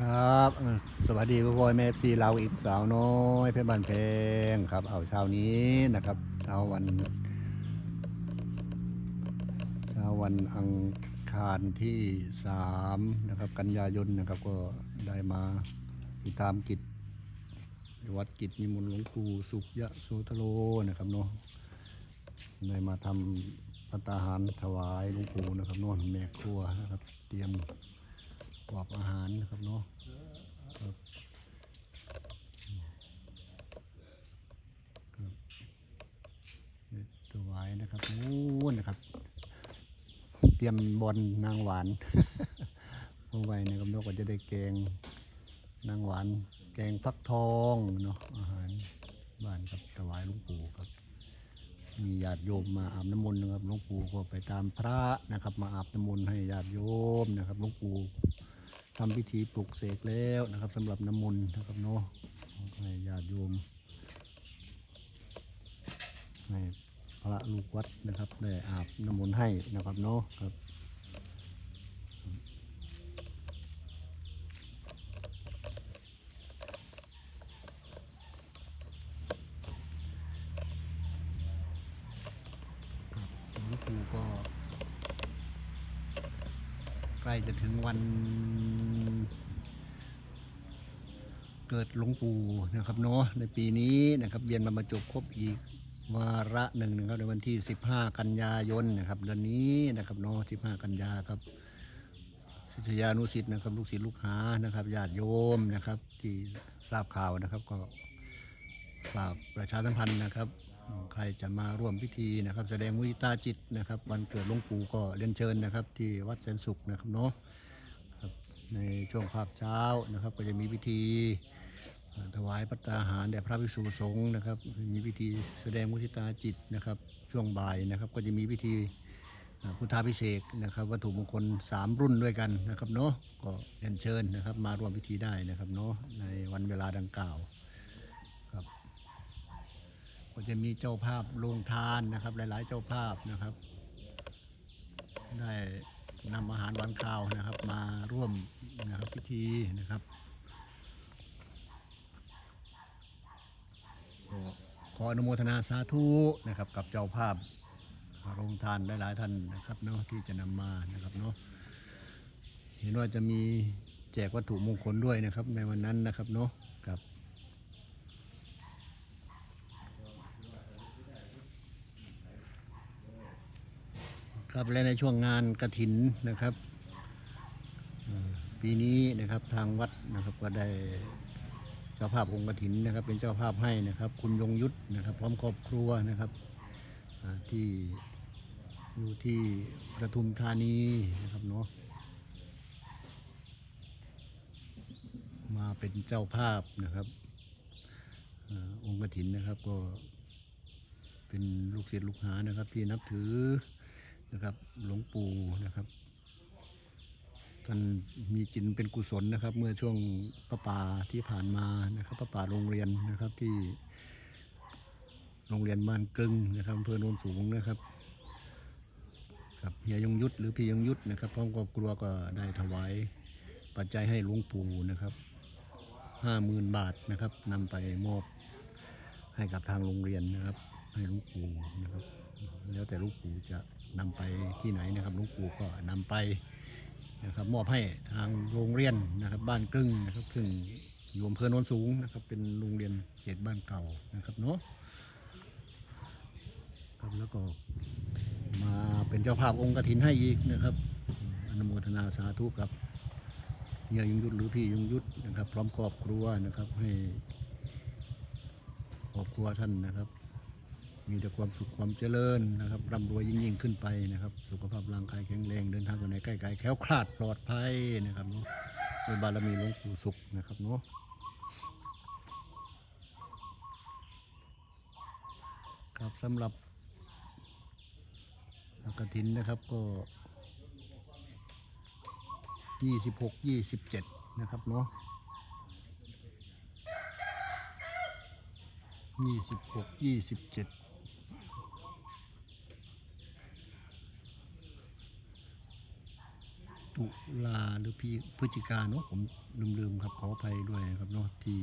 ครับสวัสดีพ่อพ่อแม่เอฟซีเราอีกสาวน้อยเพชรบ้านเพงครับ เอาเช้านี้นะครับเช้าวันเช้าวันอังคารที่สามนะครับ กันยายนนะครับ ก็ได้มาติดตามกิจวัดกิจนิมนต์หลวงปู่สุขยะโสธโลนะครับเนาะได้มาทำพัตตาหารถวายหลวงปู่นะครับเนาะแม่ครัวนะครับ เตรียม กอบอาหารนะครับเนาะครับครับเนี่ยถวายนะครับนู้นนะครับ เตรียมบอลนางหวานเมื่อไว้นะครับนกก็จะได้แกงนางหวาน แกงฟักทองเนาะอาหารบ้านครับถวายหลวงปู่ครับ มีญาติโยมมาอาบน้ำมนต์นะครับหลวงปู่ก็ไปตามพระนะครับ มาอาบน้ำมนต์ให้ญาติโยมนะครับหลวงปู่ ทำพิธีปลุกเสกแล้วนะครับสำหรับน้ำมนต์นะครับเนาะให้ญาติโยมให้พระลูกวัดนะครับได้อาบน้ำมนต์ให้นะครับเนาะครับครูก็ใกล้จะถึงวัน เกิดหลวงปู่นะครับเนาะในปีนี้นะครับเรียนมาบรรจบครบอีกวาระหนึ่งนะครับในวันที่ 15 กันยายนนะครับเดือนนี้นะครับเนาะ15 กันยาครับศิษยานุศิษย์นะครับลูกศิษย์ลูกหานะครับญาติโยมนะครับ ที่ทราบข่าวนะครับก็ฝากประชาสัมพันธ์นะครับ ใครจะมาร่วมพิธีนะครับ แสดงมุทิตาจิตนะครับ วันเกิดหลวงปู่ก็เรียนเชิญนะครับ ที่วัดแสนสุขนะครับเนาะ ในช่วงภาคเช้านะครับ ก็จะมีพิธีถวายปัตตาหารแด่พระภิกษุสงฆ์นะครับ มีพิธีแสดงมุทิตาจิตนะครับ ช่วงบ่ายนะครับ ก็จะมีพิธีพุทธาพิเศษนะครับ วัตถุมงคลสามรุ่นด้วยกันนะครับเนาะก็เรียนเชิญนะครับ มาร่วมพิธีได้นะครับเนาะในวันเวลาดังกล่าวครับ ก็จะมีเจ้าภาพโรงทานนะครับ หลายๆ เจ้าภาพนะครับ ได้ นำอาหารหวานข้าวนะครับ มาร่วมนะครับพิธีนะครับขออนุโมทนาสาธุนะครับ กับเจ้าภาพโรงทานหลายๆท่านนะครับเนาะที่จะนำมานะครับเนาะเห็นว่าจะมีแจกวัตถุมงคลด้วยนะครับในวันนั้นนะครับเนาะ ครับและในช่วงงานกระถินนะครับปีนี้นะครับทางวัดนะครับก็ได้เจ้าภาพองค์กระถินนะครับ เป็นเจ้าภาพให้นะครับ คุณยงยุทธนะครับ พร้อมครอบครัวนะครับที่อยู่ที่ประทุมธานีนะครับเนาะมาเป็นเจ้าภาพนะครับอ่าองค์กระถินนะครับก็เป็นลูกศิษย์ลูกหานะครับที่นับถือ นะครับ หลวงปู่นะครับท่านมีจิตเป็นกุศลนะครับ เมื่อช่วงประป่าที่ผ่านมานะครับประป่าโรงเรียนนะครับที่ โรงเรียนบ้านกึ่งนะครับอำเภอโนนสูงนะครับครับเฮียยงยุทธหรือพี่ยงยุทธนะครับพร้อมครอบครัวก็ได้ถวายปัจจัยให้หลวงปู่นะครับห้าหมื่นบาทนะครับนำไปมอบให้กับทางโรงเรียนนะครับ ให้หลวงปู่นะครับ แล้วแต่หลูกปู่จะ นำไปที่ไหนนะครับหลูกปู่ก็นำไปนะครับมอบให้ทางโรงเรียนนะครับบ้านกึ่งนะครับซึ่งอยู่อำเภอโนนสูงนะครับ เป็นโรงเรียนเขตบ้านเก่านะครับเนาะครับแล้วก็มาเป็นเจ้าภาพองค์กฐินให้อีกนะครับอนุโมทนาสาธุกับเฮียยงยุทธหรือพี่ยงยุทธนะครับ พร้อมครอบครัวนะครับให้ครอบครัวท่านนะครับ มีแต่ความสุขความเจริญนะครับร่ำรวยยิ่งยิ่งขึ้นไปนะครับ สุขภาพร่างกายแข็งแรงเดินทางไปไหนใกล้ไกลแคล้วคลาดปลอดภัยนะครับเนาะโดยบารมีหลวงปู่สุขนะครับเนาะครับสำหรับกระถินนะครับก็ยี่สิบหกยี่สิบเจ็ดนะครับเนาะยี่สิบหกยี่สิบเจ็ด ก ตุ ลาหรือพี่พฤศจิกาเนาะผมลืมๆครับขออภัยด้วยนะครับเนาะที่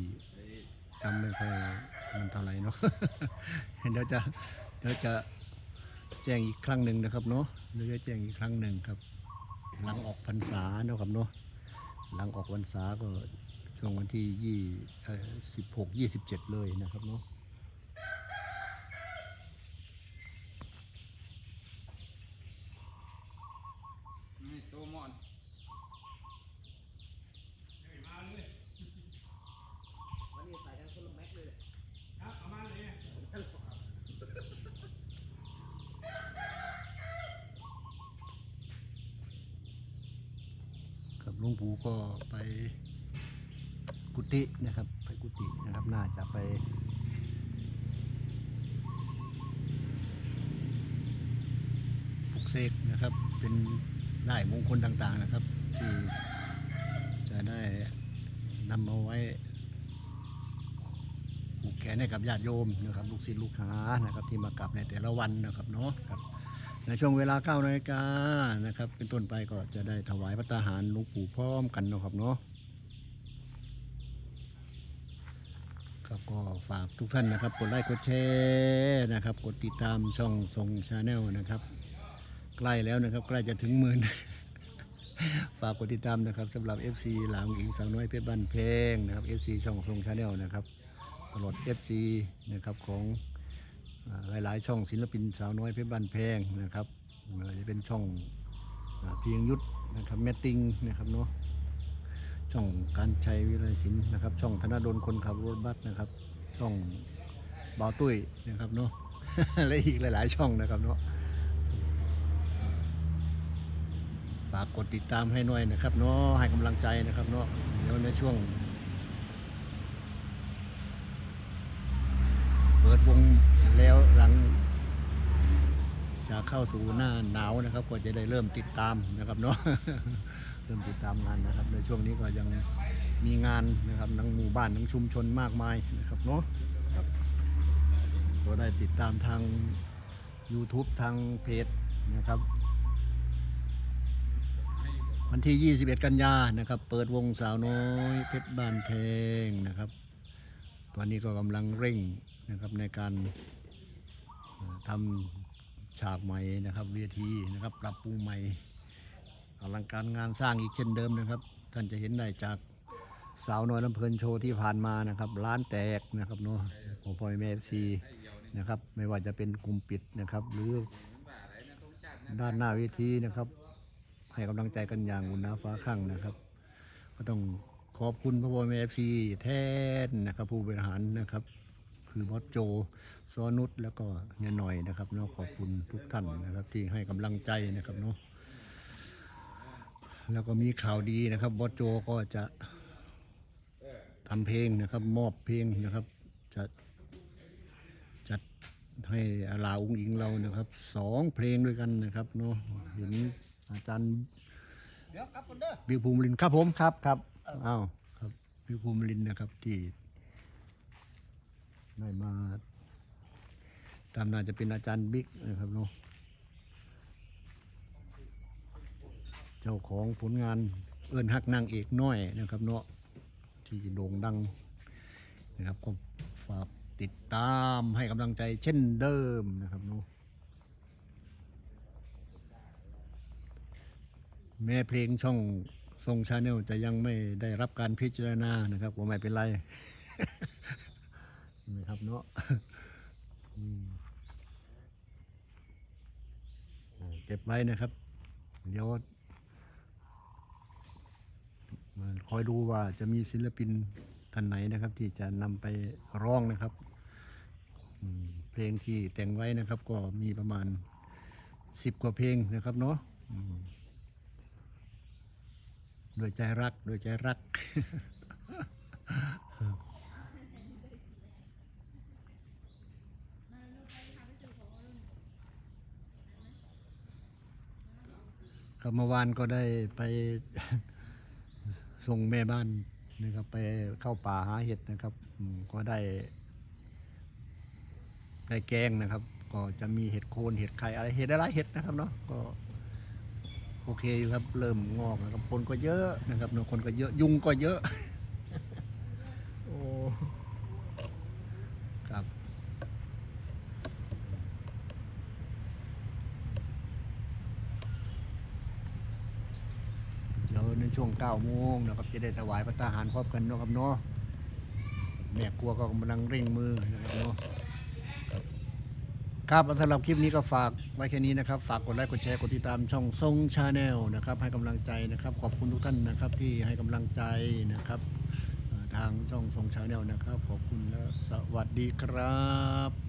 จำไม่ค่อยมันเท่าไหร่เนาะ เดี๋ยวจะเดี๋ยวจะแจ้งอีกครั้งหนึ่งนะครับเนาะเดี๋ยวจะแจ้งอีกครั้งหนึ่งครับ หลังออกพรรษาเนาะครับเนาะหลังออกพรรษาก็ช่วงวันที่ยี่สิบหกยี่สิบเจ็ดเลยนะครับเนาะ นี่ตัวหมอน ครับ หลวงปู่ก็ไปกุฏินะครับ ไปกุฏินะครับ น่าจะไป ฟุกเสกนะครับ เป็นได้มงคลต่างๆนะครับ ที่จะได้นำเอาไว้ผูกแขนให้กับญาติโยมนะครับ ลูกศิษย์ลูกหานะครับ ที่มากราบในแต่ละวันนะครับเนาะครับ ในช่วงเวลา9นาฬิกานะครับ เป็นต้นไปก็จะได้ถวายพระตาหารหลวงปู่พร้อมกันนะครับเนาะครับก็ฝากทุกท่านนะครับ กดไลค์กดแชร์นะครับ กดติดตามช่องทรงชาแนลนะครับ ใกล้แล้วนะครับ ใกล้จะถึงหมื่นฝากกดติดตามนะครับสำหรับ FC หลามหญิงสาวน้อยเพชรบ้านเพลงนะครับ FC ช่องทรงชาแนลนะครับตลอด FC นะครับของ หลายๆช่องศิลปินสาวน้อยเพชรบ้านแพงนะครับจะเป็นช่องเพียงยุทธนะครับแมตติงนะครับเนาะช่องการชัยวิไลศิลป์นะครับ ช่องธนดลคนขับรถบัสนะครับ ช่องบ่าวตุ้ยนะครับเนาะและอีกหลาย ๆ ช่องนะครับเนาะฝากกดติดตามให้หน่อยนะครับเนาะให้กำลังใจนะครับเนาะเดี๋ยวในช่วง เปิดวง แล้วหลังจะเข้าสู่หน้าหนาวนะครับ ก็จะได้เริ่มติดตามนะครับเนาะเริ่มติดตามงานนะครับ ในช่วงนี้ก็ยังมีงานนะครับทั้งหมู่บ้านทั้งชุมชนมากมายนะครับเนาะครับก็ได้ติดตามทาง YouTube ทางเพจนะครับวันที่ 21 กันยานะครับ เปิดวงสาวน้อยเพชรบ้านเพลงนะครับ ตอนนี้ก็กำลังเร่งนะครับในการเอ่อ ทำฉากใหม่นะครับเวทีนะครับปรับปรุงใหม่อลังการงานสร้างอีกเช่นเดิมนะครับ ท่านจะเห็นได้จากสาวน้อยลำเพลินโชว์ที่ผ่านมานะครับ ร้านแตกนะครับเนาะของพ่อแม่เอฟซีนะครับไม่ว่าจะเป็นกลุ่มปิดนะครับ หรือด้านหน้าเวทีนะครับ ให้กำลังใจกันอย่างอุ่นหนาฟ้าข้างนะครับ ก็ต้องขอบคุณพระบรมเอฟซีแทนนะครับผู้บริหารนะครับ คือบอสโจซอนุชแล้วก็เนียหน่อยนะครับเนาะขอบคุณทุกท่านนะครับ ที่ให้กำลังใจนะครับเนาะแล้วก็มีข่าวดีนะครับบอสโจก็จะทำเพลงนะครับ มอบเพลงนะครับ จะจัดให้อาลาอุ้งอิงเรานะครับสองเพลงด้วยกันนะครับเนาะเห็นอาจารย์เดี๋ยวกลับกันเด้อวิวภูมิลินทร์ครับผมครับครับอ้าวครับวิวภูมิลินทร์นะครับที่ ได้มา ตามน่าจะเป็นอาจารย์บิ๊กนะครับเนาะเจ้าของผลงานเอิญฮักนางเอกน้อยนะครับเนาะที่โด่งดังนะครับก็ฝากติดตามให้กำลังใจเช่นเดิมนะครับเนาะแม้เพลงช่องทรงชาแนลจะยังไม่ได้รับการพิจารณานะครับก็ไม่เป็นไร นะครับเนาะเก็บไว้นะครับ เดี๋ยวคอยดูว่าจะมีศิลปินท่านไหนนะครับ ที่จะนำไปร้องนะครับเพลงที่แต่งไว้นะครับ ก็มีประมาณสิบกว่าเพลงนะครับเนาะด้วยใจรักด้วยใจรัก ครับเมื่อวานก็ได้ไป ส่งแม่บ้านนะครับไปเข้าป่าหาเห็ดนะครับก็ได้ ได้แกงนะครับ ก็จะมีเห็ดโคนเห็ดไข่อะไรเห็ดอะไรเห็ดนะครับเนาะก็โอเคอยู่ครับเริ่มงอกนะครับคนก็เยอะนะครับเนอะคนก็เยอะยุงก็เยอะ โอ้ครับ เดี๋ยวในช่วง9โมงนะครับจะได้ถวายพระทหารพร้อมกันเนาะครับเนาะแม่ครัวก็กำลังเร่งมือนะครับเนาะครับสำหรับคลิปนี้ก็ฝากไว้แค่นี้นะครับ ฝากกดไลค์กดแชร์กดติดตามช่องทรงชาแนลนะครับ ให้กำลังใจนะครับ ขอบคุณทุกท่านนะครับ ที่ให้กำลังใจนะครับ ทางช่องทรงชาแนลนะครับ ขอบคุณและสวัสดีครับ